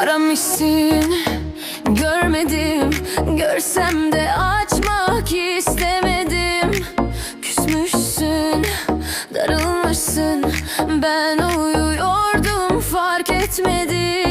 Aramışsın görmedim. Görsem de açmak istemedim. Küsmüşsün darılmışsın. Ben uyuyordum fark etmedim.